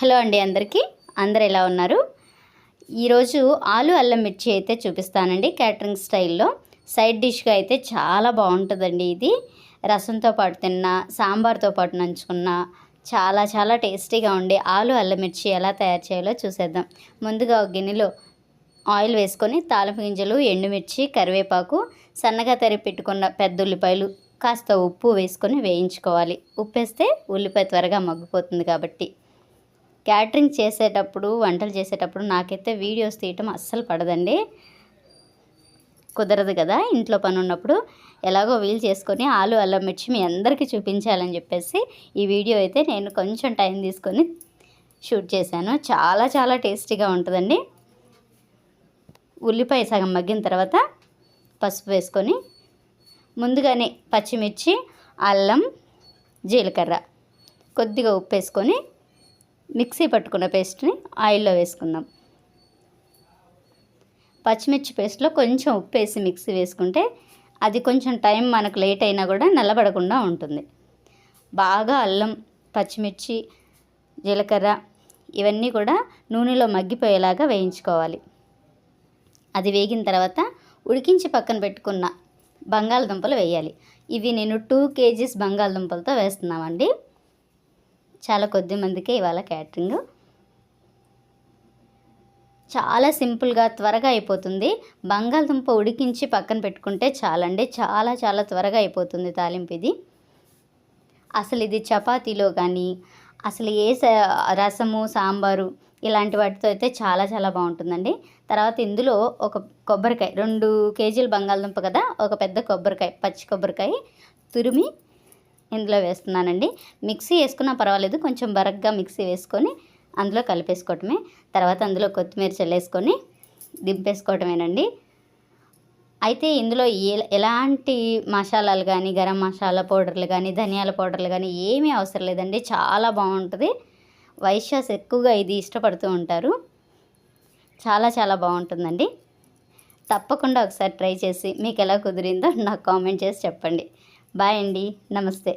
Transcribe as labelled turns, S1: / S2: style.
S1: Hello అండి అందరికీ. అందరు ఎలా ఉన్నారు? ఈరోజు ఆలు అల్లం మిర్చి అయితే చూపిస్తానండి క్యాటరింగ్ స్టైల్లో. సైడ్ డిష్గా అయితే చాలా బాగుంటుందండి ఇది. రసంతో పాటు తిన్నా సాంబార్తో పాటు నంచుకున్నా చాలా చాలా టేస్టీగా ఉండే ఆలు అల్లం మిర్చి ఎలా తయారు చేయాలో చూసేద్దాం. ముందుగా ఒక గిన్నెలో ఆయిల్ వేసుకొని తాలింపు గింజలు ఎండుమిర్చి కరివేపాకు సన్నగా తరిగి పెట్టుకున్న పెద్ద ఉల్లిపాయలు కాస్త ఉప్పు వేసుకొని వేయించుకోవాలి. ఉప్పు వేస్తే ఉల్లిపాయ త్వరగా మగ్గిపోతుంది కాబట్టి. క్యాటరింగ్ చేసేటప్పుడు వంటలు చేసేటప్పుడు నాకైతే వీడియోస్ తీయటం అస్సలు పడదండి. కుదరదు కదా ఇంట్లో పని ఉన్నప్పుడు. ఎలాగో వీలు చేసుకొని ఆలు అల్లం మిర్చి మీ అందరికీ చూపించాలని చెప్పేసి ఈ వీడియో అయితే నేను కొంచెం టైం తీసుకొని షూట్ చేశాను. చాలా చాలా టేస్టీగా ఉంటుందండి. ఉల్లిపాయ సగం మగ్గిన తర్వాత పసుపు వేసుకొని ముందుగానే పచ్చిమిర్చి అల్లం జీలకర్ర కొద్దిగా ఉప్పు వేసుకొని మిక్సీ పట్టుకున్న పేస్ట్ని ఆయిల్లో వేసుకుందాం. పచ్చిమిర్చి పేస్ట్లో కొంచెం ఉప్పు వేసి మిక్సీ వేసుకుంటే అది కొంచెం టైం మనకు లేట్ అయినా కూడా నల్లబడకుండా ఉంటుంది. బాగా అల్లం పచ్చిమిర్చి జీలకర్ర ఇవన్నీ కూడా నూనెలో మగ్గిపోయేలాగా వేయించుకోవాలి. అది వేగిన తర్వాత ఉడికించి పక్కన పెట్టుకున్న బంగాళదుంపలు వేయాలి. ఇవి నేను టూ కేజీస్ బంగాళదుంపలతో వేస్తున్నామండి. చాలా కొద్ది మందికే ఇవాళ క్యాటరింగ్. చాలా సింపుల్గా త్వరగా అయిపోతుంది. బంగాళదుంప ఉడికించి పక్కన పెట్టుకుంటే చాలండి. చాలా చాలా త్వరగా అయిపోతుంది తాలింపు ఇది. అసలు ఇది చపాతీలో కానీ అసలు ఏ రసము సాంబారు ఇలాంటి వాటితో అయితే చాలా చాలా బాగుంటుందండి. తర్వాత ఇందులో ఒక కొబ్బరికాయ రెండు కేజీలు బంగాళదుంప కదా ఒక పెద్ద కొబ్బరికాయ పచ్చి కొబ్బరికాయ తురిమి ఇందులో వేస్తున్నానండి. మిక్సీ వేసుకున్నా పర్వాలేదు కొంచెం బరగ్గా మిక్సీ వేసుకొని అందులో కలిపేసుకోవటమే. తర్వాత అందులో కొత్తిమీర చల్లేసుకొని దింపేసుకోవటమేనండి. అయితే ఇందులో ఎలాంటి మసాలాలు కానీ గరం మసాలా పౌడర్లు కానీ ధనియాల పౌడర్లు కానీ ఏమీ అవసరం లేదండి. చాలా బాగుంటుంది. వైశ్యాస్ ఎక్కువగా ఇది ఇష్టపడుతూ ఉంటారు. చాలా చాలా బాగుంటుందండి. తప్పకుండా ఒకసారి ట్రై చేసి మీకు ఎలా కుదిరిందో నాకు కామెంట్ చేసి చెప్పండి. బాయ్ అండి. నమస్తే.